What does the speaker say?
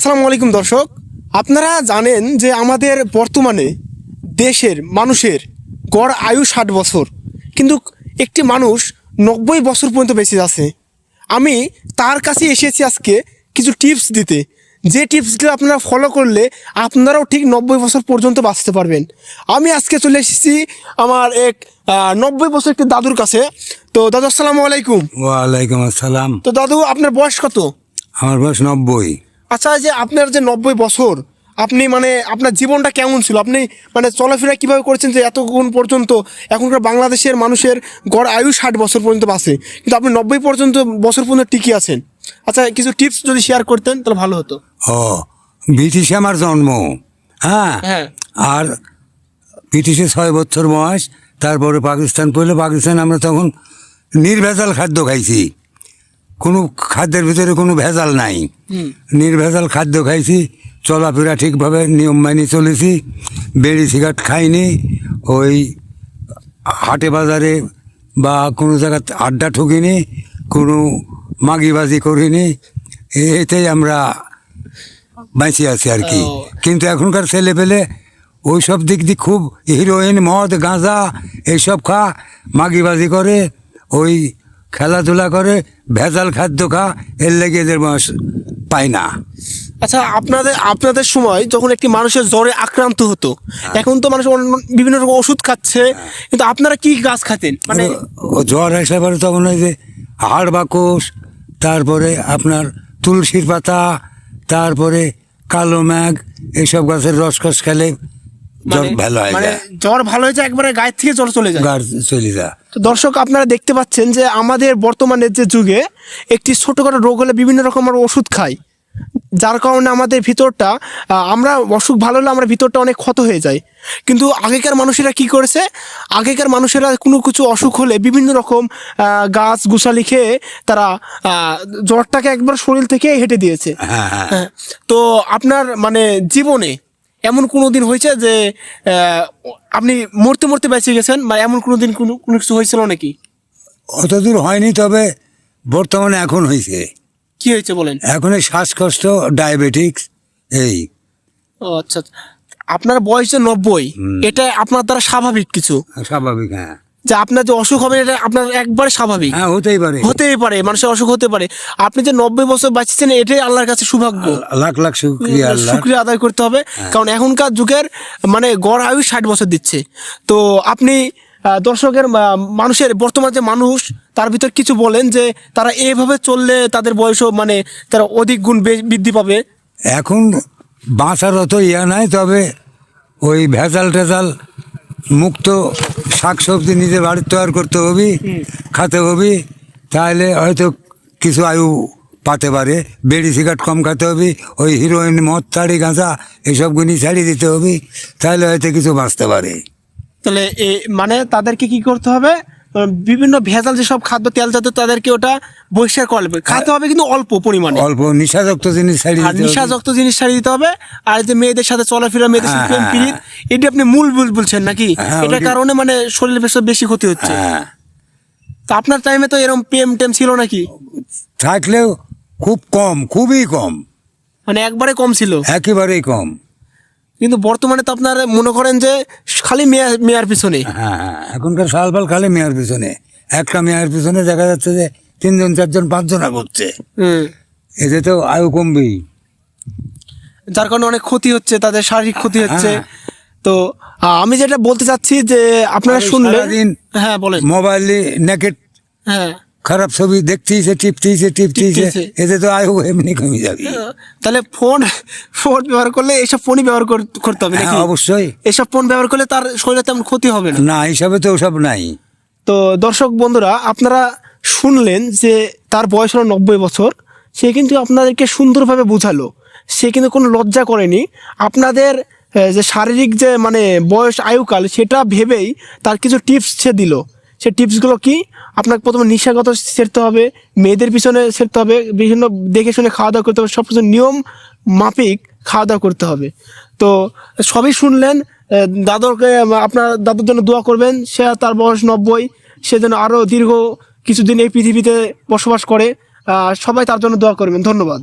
আসসালামু আলাইকুম দর্শক। আপনারা জানেন যে আমাদের বর্তমানে দেশের মানুষের গড় আয়ু ষাট বছর কিন্তু একটি মানুষ নব্বই বছর পর্যন্ত বেঁচে আছে। আমি তার কাছে এসেছি আজকে কিছু টিপস দিতে। যে টিপসগুলো আপনারা ফলো করলে আপনারাও ঠিক নব্বই বছর পর্যন্ত বাঁচতে পারবেন। আমি আজকে চলে এসেছি আমার এক নব্বই বছর একটি দাদুর কাছে। তো দাদু আসসালামু আলাইকুম। ওয়ালাইকুম আসসালাম। তো দাদু আপনার বয়স কত? আমার বয়স নব্বই। আচ্ছা যে আপনার যে নব্বই বছর আপনি মানে আপনার জীবনটা কেমন ছিল? আপনি মানে চলাফেরা কীভাবে করেছেন যে এতক্ষণ পর্যন্ত? এখনকার বাংলাদেশের মানুষের গড় আয়ু ষাট বছর পর্যন্ত বাঁচে কিন্তু আপনি নব্বই পর্যন্ত বছর পর্যন্ত টিকে আছেন। আচ্ছা কিছু টিপস যদি শেয়ার করতেন তাহলে ভালো হতো। ও ব্রিটিশে আমার জন্ম। হ্যাঁ? হ্যাঁ। আর ব্রিটিশে ছয় বছর বয়স তারপরে পাকিস্তান পড়লে পাকিস্তান আমরা তখন নির্ভেজাল খাদ্য খাইছি। কোনো খাদ্যের ভিতরে কোনো ভেজাল নাই। নির্ভেজাল খাদ্য খাইছি চলাফেরা ঠিকভাবে নিয়ম মানি চলেছি বেড়ি সিগারেট খাইনি ওই হাটে বাজারে বা কোনো জায়গায় আড্ডা ঠুকিনি কোনো মাগিবাজি করিনি এ- এতেই আমরা বাঁচি আছি আর কি। কিন্তু এখনকার ছেলে পেলে ওই সব দিক দিয়ে খুব হিরোইন মদ গাঁজা এইসব খা মাগিবাজি করে ওই খেলাধুলা করে ভেজাল খাদ্য খা এর লেগে এদের বয়স পায় না। আচ্ছা আপনাদের আপনাদের সময় যখন একটি মানুষের জ্বরে আক্রান্ত হতো এখন তো মানুষ বিভিন্ন রকম ওষুধ খাচ্ছে কিন্তু আপনারা কি গাছ খাতেন? মানে জ্বর এসে পরে তখন ওই যে হাড় বাকস তারপরে আপনার তুলসীর পাতা তারপরে কালো ম্যাগ এইসব গাছের রসকস খেলে। জ্বর মানে- ভালো হয়ে মানে যায় জ্বর ভালো হয়েছে একবারে গায়ের থেকে জ্বর চলে যায়। গাছ চলে যায়। তো দর্শক আপনারা দেখতে পাচ্ছেন যে আমাদের বর্তমানের যে যুগে একটি ছোটোখাটো রোগ হলে বিভিন্ন রকমের ওষুধ খাই। যার কারণে আমাদের ভিতরটা আহ, আমরা অসুখ ভালো হলে আমরা ভিতরটা অনেক ক্ষত হয়ে যায় কিন্তু আগেকার মানুষেরা কি করেছে? আগেকার মানুষেরা কোনো কিছু অসুখ হলে বিভিন্ন রকম আহ, গাছ গুছালি খেয়ে তারা আহ, জ্বরটাকে একবার শরীর থেকে হেঁটে দিয়েছে। হ্যাঁ হ্যাঁ। হ্যাঁ তো আপনার মানে জীবনে এমন কোনো দিন হয়েছে যে আপনি মরতে মরতে বেঁচে গেছেন বা এমন কোনো দিন কোনো কোনো কিছু হয়েছিল নাকি? অতদূর হয়নি তবে বর্তমানে এখন হয়েছে। কি হয়েছে বলেন? এখন এই শ্বাসকষ্ট ডায়াবেটিক্স এই। ও আচ্ছা আচ্ছা। আপনার বয়স যে নব্বই এটা আপনার দ্বারা স্বাভাবিক কিছু? স্বাভাবিক হ্যাঁ। যে আপনার যে অসুখ হবে এটা আপনার একবারে স্বাভাবিক। হ্যাঁ হতেই পারে। হতেই পারে মানুষের অসুখ হতে পারে। আপনি যে নব্বই বছর বাঁচছেন এটাই আল্লাহর কাছে সৌভাগ্য। লাখ লাখ শুক্রিয়া শুক্রিয়া আদায় করতে হবে। কারণ এখনকার যুগের মানে গড় আয়ু ষাট বছর দিচ্ছে। তো আপনি দর্শকের মানুষের বর্তমান যে মানুষ তার ভিতর কিছু বলেন যে তারা এভাবে চললে তাদের বয়সও মানে তারা অধিক গুণ বৃদ্ধি পাবে? এখন বাঁচার অত ইয়া নাই তবে ওই ভেজাল টেজাল মুক্ত শাকসবজি নিজে বাড়ির তৈরি করতে হবে খেতে হবে তাহলে হয়তো কিছু আয়ু পাতে পারে। বেড়ি সিগারেট কম খেতে হবে ওই হিরোইন মদ তাড়ি গাঁজা এইসবগুলি ছাড়িয়ে দিতে হবে তাহলে হয়তো কিছু বাঁচতে পারে। তাহলে মানে তাদেরকে কি করতে হবে? বিভিন্ন ভেজাল যেসব খাদ্য তেল জাতীয় তাদেরকে ওটা বহিষ্কার করা লাগবে। খাতে হবে কিন্তু অল্প পরিমাণে। অল্প নিশাযুক্ত জিনিস ছাড়িয়ে আর দিতে হবে। নিশাযুক্ত জিনিস ছাড়িয়ে দিতে হবে। আর যে মেয়েদের সাথে চলাফেরা মেয়েদের সাথে প্রেম হ্যাঁ, পিরিত এটি আপনি মূল ভুল বলছেন নাকি? হ্যাঁ, এটার কারণে মানে শরীরের পেছনে বেশি ক্ষতি হচ্ছে। হ্যাঁ। তা আপনার টাইমে তো এরকম প্রেম টেম ছিল নাকি? থাকলেও খুব কম খুবই কম। মানে একবারে কম ছিল। একেবারেই কম। কিন্তু বর্তমানে তো আপনার মনে করেন যে খালি মেয়া মেয়ার পিছনে। হ্যাঁ হ্যাঁ এখনকার সাল ফাল খালি মেয়ার পিছনে। একটা মেয়ের পিছনে দেখা যাচ্ছে যে তিনজন চারজন পাঁচজনা করছে হুম। এতে তো আয়ু কমবেই। যার কারণে অনেক ক্ষতি হচ্ছে তাদের শারীরিক ক্ষতি হচ্ছে। হ্যাঁ। তো আমি যেটা বলতে চাচ্ছি যে আপনারা শুনলেন হ্যাঁ বলেন। মোবাইলে নেকেট হ্যাঁ। খারাপ ছবি দেখতেইছে টিপতেইছে টিপতেইছে। এতে তো আয়ু এমনি কমে যাবে। তাহলে ফোন ফোন ব্যবহার করলে এইসব ফোনই ব্যবহার করতে হবে হ্যাঁ নাকি অবশ্যই। এসব ফোন ব্যবহার করলে তার শরীরে তেমন ক্ষতি হবে না? না হিসাবে তো ওসব নাই। তো দর্শক বন্ধুরা আপনারা শুনলেন যে তার বয়স হলো নব্বই বছর। সে কিন্তু আপনাদেরকে সুন্দরভাবে বোঝালো। সে কিন্তু কোনো লজ্জা করেনি। আপনাদের যে শারীরিক যে মানে বয়স আয়ুকাল সেটা ভেবেই তার কিছু টিপস সে দিল। সে টিপসগুলো কি? আপনাকে প্রথমে নিশাগত সেরতে হবে, মেয়েদের পিছনে সেরতে হবে, বিভিন্ন দেখে শুনে খাওয়া দাওয়া করতে হবে সব কিছু নিয়ম মাফিক খাওয়া দাওয়া করতে হবে। তো সবই শুনলেন দাদরকে আপনার দাদুর জন্য দোয়া করবেন, সে তার বয়স নব্বই, সে যেন আরও দীর্ঘ কিছুদিন এই পৃথিবীতে বসবাস করে সবাই তার জন্য দোয়া করবেন, ধন্যবাদ।